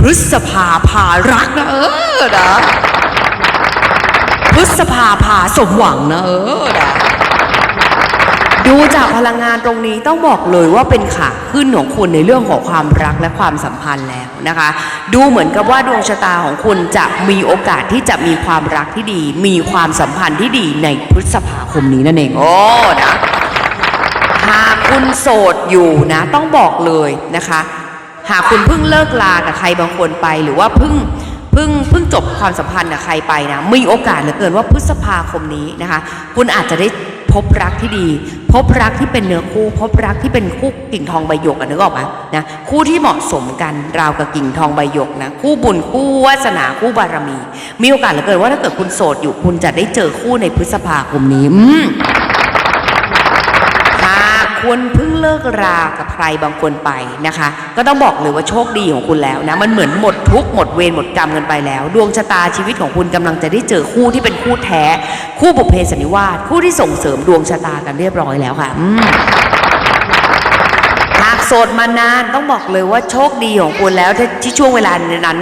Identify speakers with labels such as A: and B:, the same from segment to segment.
A: พฤษภาพารักนะเออนะพฤษภาพาสมหวังนะเออนะดูจากพลังงานตรงนี้ต้องบอกเลยว่าเป็นขาขึ้นของคุณในเรื่องของความรักและความสัมพันธ์แล้วนะคะ ดูเหมือนกับว่าดวงชะตาของคุณจะมีโอกาสที่จะมีความรักที่ดี มีความสัมพันธ์ที่ดีในพฤษภาคมนี้นั่นเองโอ้นะหากคุณโสดอยู่นะ ต้องบอกเลยนะคะ หากคุณเพิ่งเลิกลากับใครบางคนไป หรือว่าเพิ่งเพิ่งเพิ่งจบความสัมพันธ์กับใครไปนะมีโอกาสเหลือเกินว่าพฤษภาคมนี้นะคะ คุณอาจจะได้พบรักที่ดี พบรักที่เป็นเนื้อคู่ พบรักที่เป็นคู่กิ่งทองใบหยกอะนึกออกไหมนะคู่ที่เหมาะสมกันราวกับกิ่งทองใบหยกนะคู่บุญคู่วาสนาคู่บารมี มีโอกาสเหลือเกินว่าถ้าเกิดคุณโสดอยู่คุณจะได้เจอคู่ในพฤษภาคมนี้อื คุณเพิ่งเลิกรากับใครบางคนไปนะคะ ก็ต้องบอกเลยว่าโชคดีของคุณแล้วนะ มันเหมือนหมดทุกหมดเวรหมดกรรมกันไปแล้ว ดวงชะตาชีวิตของคุณกำลังจะได้เจอคู่ที่เป็นคู่แท้ คู่บุพเพสันนิวาสคู่ที่ส่งเสริมดวงชะตากันเรียบร้อยแล้วค่ะหากโสดมานานต้องบอกเลยว่าโชคดีของคุณแล้วที่ช่วงเวลานั้น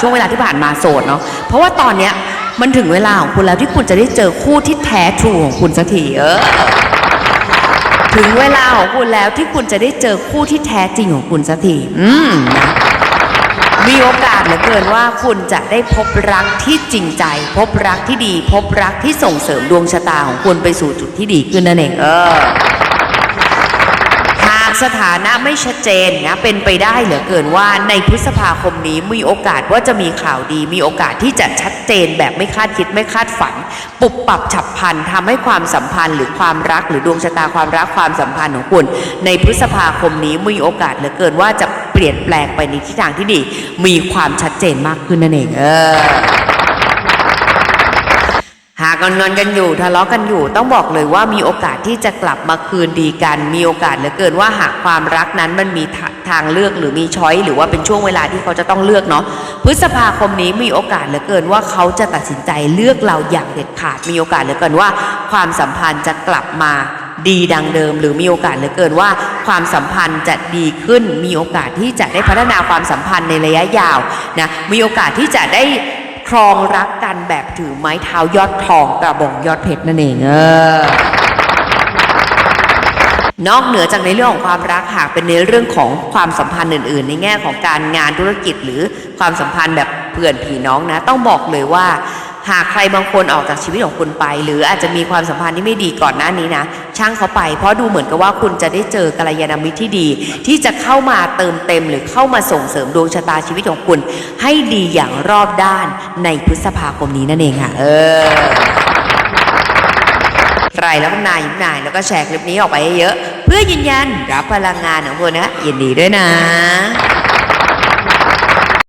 A: ช่วงเวลาที่ผ่านมาโสดเนาะเพราะว่าตอนเนี้ยมันถึงเวลาของคุณแล้วที่คุณจะได้เจอคู่ที่แท้ทรูของคุณสักทีเออ ถึงเวลาของคุณแล้วที่คุณจะได้เจอคู่ที่แท้จริงของคุณสักทีอืมนะมีโอกาสเหลือเกินว่าคุณจะได้พบรักที่จริงใจ พบรักที่ดี พบรักที่ส่งเสริมดวงชะตาของคุณไปสู่จุดที่ดีขึ้นนั่นเองเออ สถานะไม่ชัดเจนนะเป็นไปได้เหลือเกินว่าในพฤษภาคมนี้มีโอกาสว่าจะมีข่าวดี มีโอกาสที่จะชัดเจนแบบไม่คาดคิดไม่คาดฝัน ปุบปรับฉับพลันทำให้ความสัมพันธ์หรือความรักหรือดวงชะตาความรักความสัมพันธ์ของคุณ ในพฤษภาคมนี้มีโอกาสเหลือเกินว่าจะเปลี่ยนแปลงไปในทิศทางที่ดี มีความชัดเจนมากขึ้นนั่นเองเออ หากงอนกันอยู่ทะเลาะกันอยู่ต้องบอกเลยว่ามีโอกาสที่จะกลับมาคืนดีกัน มีโอกาสเหลือเกินว่าหากความรักนั้นมันมีทางเลือกหรือมีช้อยหรือว่าเป็นช่วงเวลาที่เขาจะต้องเลือกเนาะพฤษภาคมนี้มีโอกาสเหลือเกินว่าเขาจะตัดสินใจเลือกเราอย่างเด็ดขาด มีโอกาสเหลือเกินว่า ความสัมพันธ์จะกลับมาดีดังเดิม หรือมีโอกาสเหลือเกินว่า ความสัมพันธ์จะดีขึ้น มีโอกาสที่จะได้พัฒนาความสัมพันธ์ในระยะยาวนะมีโอกาสที่จะได้ ครองรักกันแบบถือไม้เท้ายอดทองกระบองยอดเพชรนั่นเองเออนอกเหนือจากในเรื่องของความรักหากเป็นในเรื่องของความสัมพันธ์อื่น ๆ ในแง่ของการงานธุรกิจหรือความสัมพันธ์แบบเพื่อนพี่น้องนะ ต้องบอกเลยว่า หากใครบางคนออกจากชีวิตของคุณไป หรืออาจจะมีความสัมพันธ์ที่ไม่ดีก่อนหน้านี้นะ ช่างเขาไป เพราะดูเหมือนกับว่าคุณจะได้เจอกัลยาณมิตรที่ดี ที่จะเข้ามาเติมเต็ม หรือเข้ามาส่งเสริมดวงชะตาชีวิตของคุณ ให้ดีอย่างรอบด้านในพฤษภาคมนี้นั่นเองค่ะ เออใครแล้วก็นายยิ้มนายแล้วก็แชร์คลิปนี้ออกไปเยอะ เพื่อยืนยันรับพลังงานของคุณนะยินดีด้วยนะ